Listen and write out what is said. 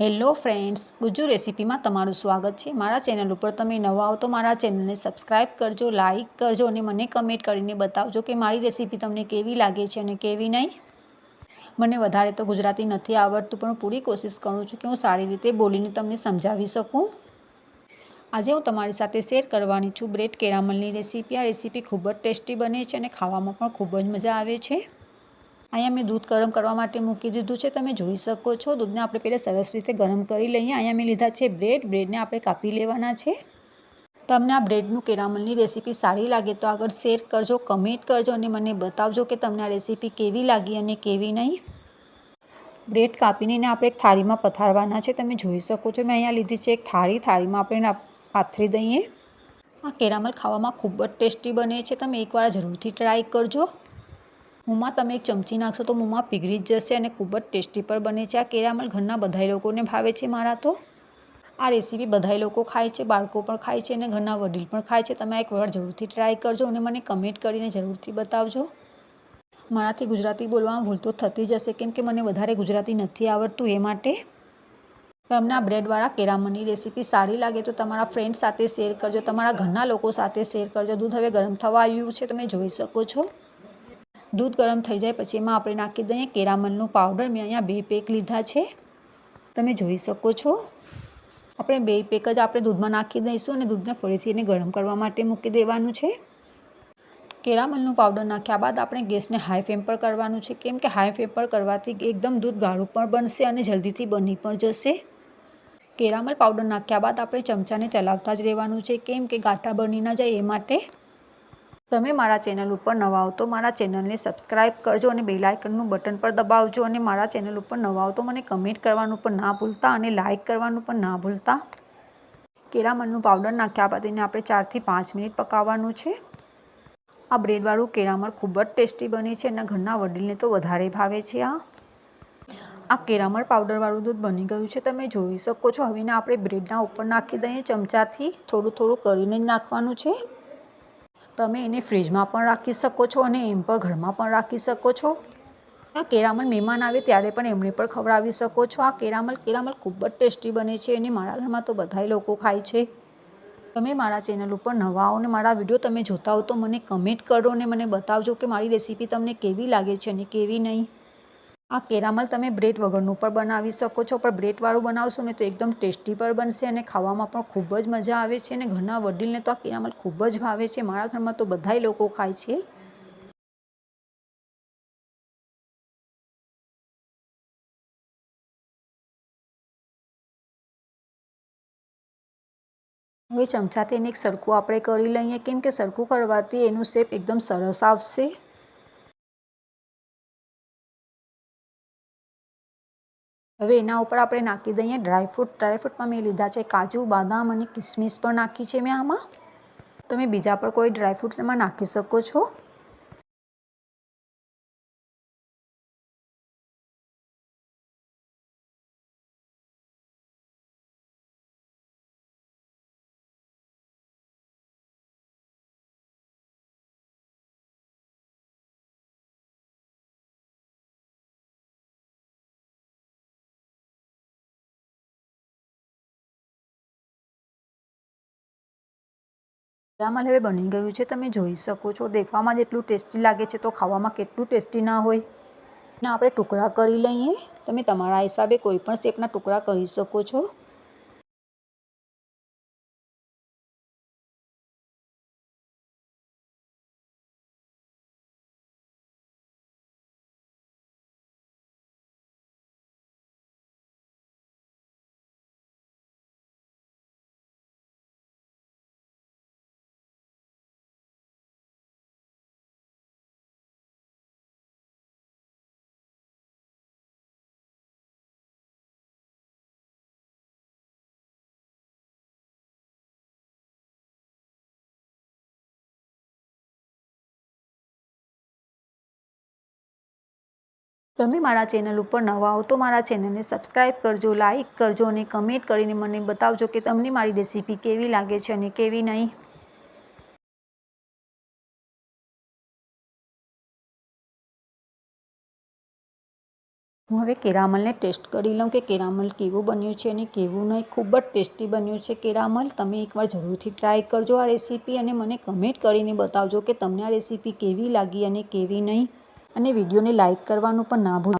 Hello friends, Gujju રેસીપીમાં તમારું સ્વાગત છે. મારા ચેનલ ઉપર તમે નવા આવો તો મારા ચેનલને સબસ્ક્રાઈબ કરજો, લાઇક કરજો અને મને કમેન્ટ કરીને બતાવજો કે મારી રેસીપી તમને કેવી લાગે છે અને કેવી નહીં. મને વધારે તો ગુજરાતી નથી આવડતું, પણ પૂરી કોશિશ કરું છું કે હું સારી રીતે બોલીને તમને સમજાવી શકું. આજે હું તમારી સાથે શેર કરવાની છું બ્રેડ કેરામલની રેસીપી. આ રેસીપી ખૂબ જ ટેસ્ટી બને છે અને ખાવામાં પણ ખૂબ જ મજા આવે છે. અહીંયા મેં દૂધ ગરમ કરવા માટે મૂકી દીધું છે. તમે જોઈ શકો છો, દૂધને આપણે પહેલાં સરસ રીતે ગરમ કરી લઈએ. અહીંયા મેં લીધા છે બ્રેડ. બ્રેડને આપણે કાપી લેવાના છે. તમને આ બ્રેડનું કેરામલની રેસીપી સારી લાગે તો આગળ શેર કરજો, કમેન્ટ કરજો અને મને બતાવજો કે તમને આ રેસીપી કેવી લાગી અને કેવી નહીં. બ્રેડ કાપીને આપણે એક થાળીમાં પથારવાના છે. તમે જોઈ શકો છો, મેં અહીંયા લીધી છે એક થાળી. થાળીમાં આપણે પાથરી દઈએ. આ કેરામલ ખાવામાં ખૂબ જ ટેસ્ટી બને છે. તમે એકવાર જરૂરથી ટ્રાય કરજો. મોંમાં તમે એક ચમચી નાખશો તો મોંમાં પીગળી જ જશે અને ખૂબ જ ટેસ્ટી પણ બને છે. આ કેરામલ ઘરના બધાય લોકોને ભાવે છે મારા તો. આ રેસીપી બધાય લોકો ખાય છે, બાળકો પણ ખાય છે અને ઘરના વડીલ પણ ખાય છે. તમે એક વાર જરૂરથી ટ્રાય કરજો અને મને કમેન્ટ કરીને જરૂરથી બતાવજો. મારાથી ગુજરાતી બોલવામાં ભૂલ થતી જશે કેમ કે મને વધારે ગુજરાતી નથી આવડતું એ માટે. તમને આ બ્રેડવાળા કેરામની રેસીપી સારી લાગે તો તમારા ફ્રેન્ડ સાથે શેર કરજો, તમારા ઘરના લોકો સાથે શેર કરજો. દૂધ હવે ગરમ થવા આવ્યું છે, તમે જોઈ શકો છો. દૂધ ગરમ થઈ જાય પછી એમાં આપણે નાખી દઈએ કેરામલનું પાવડર. મેં અહીંયા બે પેક લીધા છે. તમે જોઈ શકો છો. આપણે બે પેક જ આપણે દૂધમાં નાખી દઈશું અને દૂધને ફરીથી એને ગરમ કરવા માટે મૂકી દેવાનું છે. કેરામલનું પાવડર નાખ્યા બાદ આપણે ગેસને હાઈ ફ્લેમ પર કરવાનું છે. કેમ કે હાઈ ફ્લેમ પર કરવાથી એકદમ દૂધ ગાળું પણ બનશે અને જલ્દીથી બની પણ જશે. કેરામલ પાવડર નાખ્યા બાદ આપણે ચમચાને ચલાવતા જ રહેવાનું છે. કેમ કે ગાંઠા બની ના જાય એ માટે. તમે મારા ચેનલ ઉપર નવા આવો તો મારા ચેનલને સબસ્ક્રાઈબ કરજો અને બેલ આઇકનનું બટન પર દબાવજો અને મારા ચેનલ ઉપર નવા આવો તો મને કમેન્ટ કરવાનું પણ ના ભૂલતા અને લાઇક કરવાનું પણ ના ભૂલતા. કેરામલનું પાવડર નાખ્યા બાદ એને આપણે ચારથી પાંચ મિનિટ પકાવવાનું છે. આ બ્રેડવાળું કેરામલ ખૂબ જ ટેસ્ટી બને છે એના ઘરના વડીલને તો વધારે ભાવે છે આ. આ કેરામલ પાવડરવાળું દૂધ બની ગયું છે તમે જોઈ શકો છો. હવે આપણે બ્રેડના ઉપર નાખી દઈએ ચમચાથી. થોડું થોડું કરીને જ નાખવાનું છે. તમે એને ફ્રીજમાં પણ રાખી શકો છો અને એમ પણ ઘરમાં પણ રાખી શકો છો. આ કેરામલ મહેમાન આવે ત્યારે પણ એમને પણ ખવડાવી શકો છો. આ કેરામલ કેરામલ ખૂબ જ ટેસ્ટી બને છે અને મારા ઘરમાં તો બધાય લોકો ખાય છે. તમે મારા ચેનલ ઉપર નવા આવો અને મારા વીડિયો તમે જોતા હો તો મને કમેન્ટ કરો અને મને બતાવજો કે મારી રેસીપી તમને કેવી લાગે છે અને કેવી નહીં. આ કેરામલ તમે બ્રેડ વગરનું પણ બનાવી શકો છો. પણ બ્રેડવાળું બનાવશો ને તો એકદમ ટેસ્ટી પણ બનશે અને ખાવામાં પણ ખૂબ જ મજા આવે છે અને ઘરના વડીલને તો આ કેરામલ ખૂબ જ ભાવે છે. મારા ઘરમાં તો બધાય લોકો ખાય છે. હવે ચમચાથી એને એક સરખું આપણે કરી લઈએ. કેમ કે સરખું કરવાથી એનું શેપ એકદમ સરસ આવશે. હવે એના ઉપર આપણે નાખી દઈએ ડ્રાયફ્રૂટ ડ્રાયફ્રૂટમાં મેં લીધા છે કાજુ, બાદામ અને કિસમિસ પણ નાખી છે મેં આમાં. તમે બીજા પર કોઈ ડ્રાયફ્રૂટ્સ એમાં નાખી શકો છો. કેરામલ હવે બની ગયું છે, તમે જોઈ શકો છો. દેખવામાં જેટલું ટેસ્ટી લાગે છે, તો ખાવામાં કેટલું ટેસ્ટી ના હોય. ના, આપણે ટુકડા કરી લઈએ. તમે તમારા હિસાબે કોઈ પણ શેપના ટુકડા કરી શકો છો. તમે મારા ચેનલ ઉપર નવા હો તો મારા ચેનલને સબસ્ક્રાઈબ કરજો, લાઇક કરજો અને કમેન્ટ કરીને મને બતાવજો કે તમને મારી રેસીપી કેવી લાગે છે અને કેવી નહીં. હું હવે કેરામલને ટેસ્ટ કરી લઉં કે કેરામલ કેવું બન્યું છે અને કેવું નહીં. ખૂબ જ ટેસ્ટી બન્યું છે કેરામલ. તમે એકવાર જરૂરથી ટ્રાય કરજો આ રેસીપી અને મને કમેન્ટ કરીને બતાવજો કે તમને આ રેસીપી કેવી લાગી અને કેવી નહીં. અને વિડીયોને લાઇક કરવાનું પણ ના ભૂલ